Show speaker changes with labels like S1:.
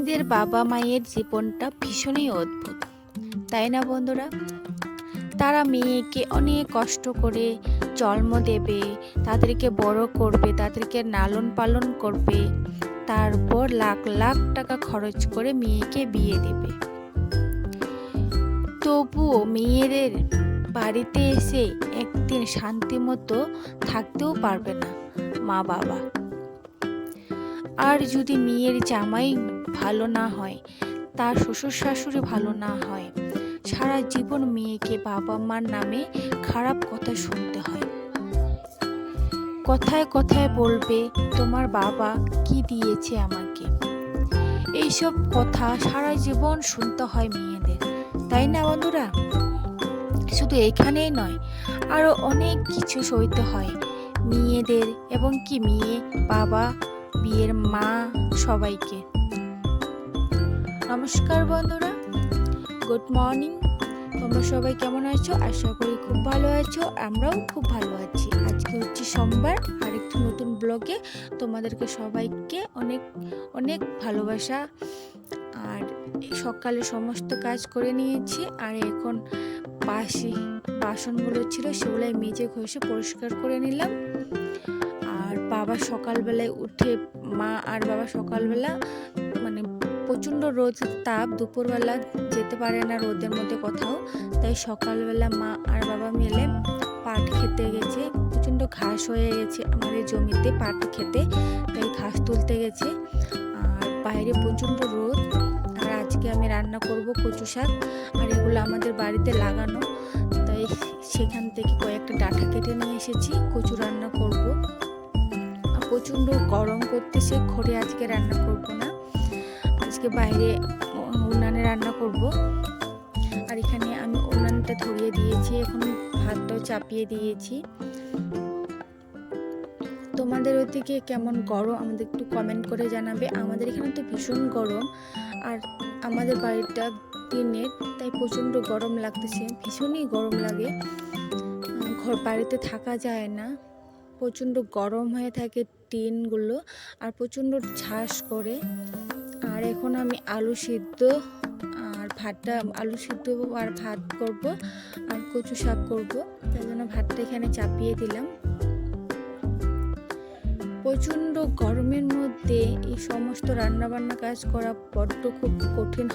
S1: মেয়েদের বাবা মায়ের জীবনটা ভীষণই অদ্ভুত। তাই না বন্ধুরা? তারা মেয়েকে অনেক কষ্ট করে জন্ম দেবে, তাদেরকে বড় করবে, তাদেরকে লালন পালন করবে, তারপর লাখ লাখ টাকা খরচ করে মেয়েকে বিয়ে দেবে। তবুও মেয়েদের বাড়িতে এসে একদিন শান্তি মতো থাকতেও পারবে না মা বাবা আর যদি মেয়ের জামাই ভালো না হয়, তার শ্বশুর শাশুড়ি ভালো না হয়, সারা জীবন মেয়েকে বাবা মার নামে খারাপ কথা শুনতে হয়। কথায় কথায় বলবে, তোমার বাবা কি দিয়েছে আমাকে? এইসব কথা সারা জীবন শুনতে হয় মেয়েদের, তাই না বন্ধুরা? শুধু এখানেই নয় আরও অনেক কিছু সইতে হয় মেয়েদের, এবং কি মেয়ে, বাবা বিয়ের মা সবাইকে। নমস্কার বন্ধুরা, গুড মর্নিং। তোমরা সবাই কেমন আছো? আশা করি খুব ভালো আছো, আমরাও খুব ভালো আছি। আজকে হচ্ছে সোমবার আর একটু নতুন ব্লগে তোমাদেরকে সবাইকে অনেক অনেক ভালোবাসা। আর সকালে সমস্ত কাজ করে নিয়েছি, আর এখন বাসি বাসনগুলো ছিল, সেগুলাই মেজে ঘষে পরিষ্কার করে নিলাম। বাবা সকালবেলায় উঠে, মা আর বাবা সকালবেলা মানে প্রচণ্ড রোদ, তাপ, দুপুরবেলা যেতে পারে না রোদের মধ্যে কোথাও। তাই সকালবেলা মা আর বাবা মিলে পাট খেতে গেছে। প্রচণ্ড ঘাস হয়ে গেছে আমাদের জমিতে পাট খেতে, তাই ঘাস তুলতে গেছে। আর বাইরে প্রচণ্ড রোদ। আর আজকে আমি রান্না করব কচু শাক, আর এগুলো আমাদের বাড়িতে লাগানো। তাই সেখান থেকে কয়েকটা ডাঁটা কেটে নিয়ে এসেছি, কচু রান্না করব। প্রচণ্ড গরম করতেছে, ঘরে আজকে রান্না করব না। আজকে বাইরে উনানে রান্না করব। আর এখানে আমি উনানটা ধরিয়ে দিয়েছি, এখন ভাতটাও চাপিয়ে দিয়েছি। তোমাদের ওদিকে কেমন গরম? আমাদের একটু কমেন্ট করে জানাবে। আমাদের এখানে তো ভীষণ গরম, আর আমাদের বাড়িটা দিনের, তাই প্রচণ্ড গরম লাগতেছে। ভীষণই গরম লাগে। ঘর বাড়িতে থাকা যায় না। প্রচণ্ড গরম হয়ে থাকে টিনগুলো আর প্রচণ্ড ঝাঁস করে। আর এখন আমি আলু সিদ্ধ আর ভাতটা, আলু সিদ্ধ আর ভাত করব আর কচু শাক করব। তার জন্য ভাতটা এখানে চাপিয়ে দিলাম। প্রচণ্ড গরমের মধ্যে এই সমস্ত রান্নাবান্না কাজ করা বড্ড খুব কঠিন